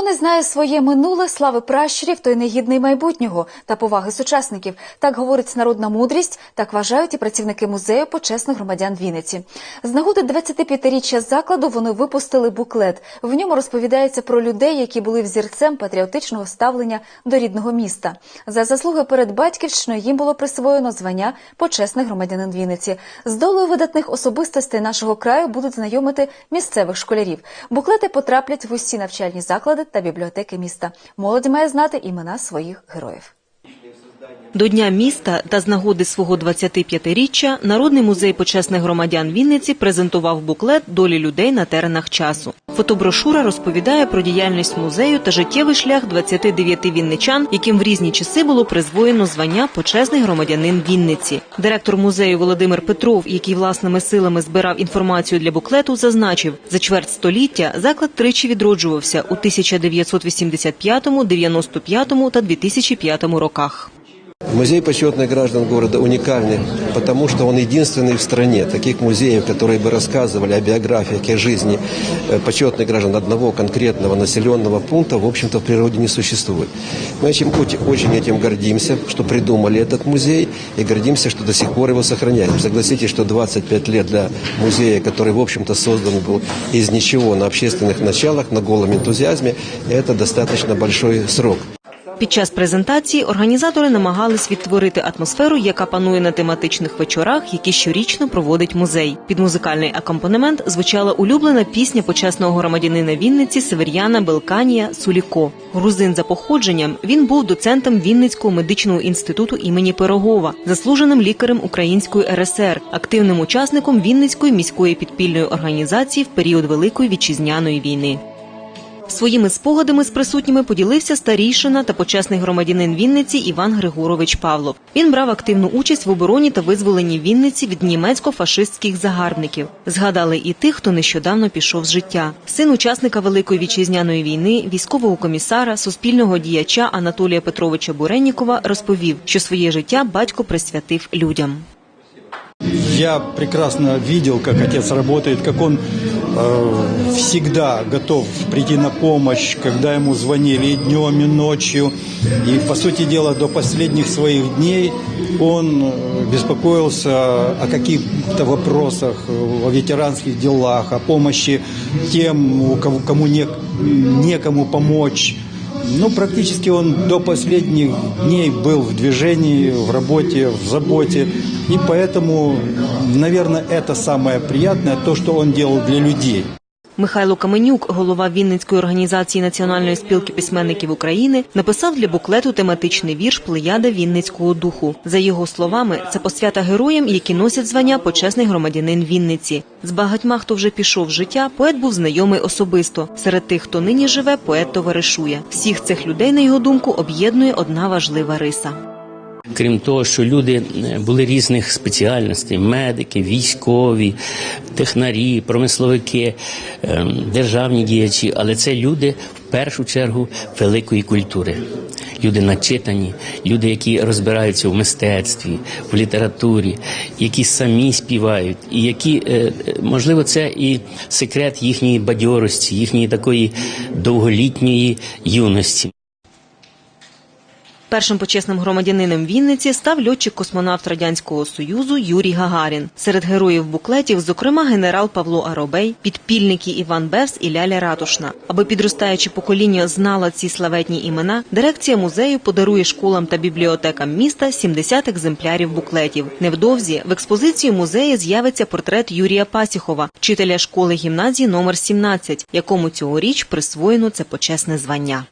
Хто не знає своє минуле, слави пращурів, той не гідний майбутнього та поваги сучасників. Так говорить народна мудрість, так вважають і працівники музею почесних громадян Вінниці. З нагоди 25-річчя закладу вони випустили буклет. В ньому розповідається про людей, які були взірцем патріотичного ставлення до рідного міста. За заслуги перед батьківщиною їм було присвоєно звання почесних громадянин Вінниці. З долею видатних особистостей нашого краю будуть знайомити місцевих школярів. Буклети потраплять в усі навчальні заклади та бібліотеки міста. Молодь має знати імена своїх героїв. До Дня міста та з нагоди свого 25-річчя Народний музей почесних громадян Вінниці презентував буклет долі людей на теренах часу. Фотоброшура розповідає про діяльність музею та життєвий шлях 29 вінничан, яким в різні часи було призвоєно звання почесний громадянин Вінниці. Директор музею Володимир Петров, який власними силами збирав інформацію для буклету, зазначив, за чверть століття заклад тричі відроджувався у 1985, 95 та 2005 роках. Музей почетных граждан города уникальный, потому что он единственный в стране. Таких музеев, которые бы рассказывали о биографиях и жизни э, почетных граждан одного конкретного населенного пункта, в общем-то, в природе не существует. Мы этим, очень этим гордимся, что придумали этот музей, и гордимся, что до сих пор его сохраняем. Согласитесь, что 25 лет для музея, который, в общем-то, создан был из ничего на общественных началах, на голом энтузиазме, это достаточно большой срок. Під час презентації організатори намагались відтворити атмосферу, яка панує на тематичних вечорах, які щорічно проводить музей. Під музикальний акомпанемент звучала улюблена пісня почесного громадянина Вінниці Север'яна Белканія Суліко. Грузин за походженням він був доцентом Вінницького медичного інституту імені Пирогова, заслуженим лікарем Української РСР, активним учасником Вінницької міської підпільної організації в період Великої вітчизняної війни. Своїми спогадами з присутніми поділився старійшина та почесний громадянин Вінниці Іван Григорович Павлов. Він брав активну участь в обороні та визволенні Вінниці від німецько-фашистських загарбників. Згадали і тих, хто нещодавно пішов з життя. Син учасника Великої вітчизняної війни, військового комісара, суспільного діяча Анатолія Петровича Буреннікова розповів, що своє життя батько присвятив людям. Я прекрасно видел, как отец работает, как он э, всегда готов прийти на помощь, когда ему звонили и днем, и ночью. И, по сути дела, до последних своих дней он э, беспокоился о каких-то вопросах, о ветеранских делах, о помощи тем, кому не, некому помочь. Ну, практически он до последних дней был в движении, в работе, в заботе. И поэтому, наверное, это самое приятное, то, что он делал для людей. Михайло Каменюк, голова Вінницької організації Національної спілки письменників України, написав для буклету тематичний вірш Плеяда Вінницького духу. За його словами, це посвята героям, які носять звання почесний громадянин Вінниці. З багатьма, хто вже пішов з життя, поет був знайомий особисто. Серед тих, хто нині живе, поет товаришує. Всіх цих людей, на його думку, об'єднує одна важлива риса. Крім того, що люди е, були різних спеціальностей: медики, військові, технарі, промисловики, ем, державні діячі, але це люди в першу чергу великої культури. Люди начитані, люди, які розбираються в мистецтві, в літературі, які самі співають, і які, е, можливо, це і секрет їхньої бадьорості, їхньої такої довголітньої юності. Першим почесним громадянином Вінниці став льотчик-космонавт радянського союзу Юрій Гагарін. Серед героїв буклетів, зокрема, генерал Павло Аробей, підпільники Іван Бевс і Ляля Ратушна. Аби підростаюче покоління знало ці славетні імена, дирекція музею подарує школам та бібліотекам міста 70 екземплярів буклетів. Невдовзі в експозиції музею з'явиться портрет Юрія Пасіхова, вчителя школи гімназії номер 17, якому цьогоріч присвоєно це почесне звання.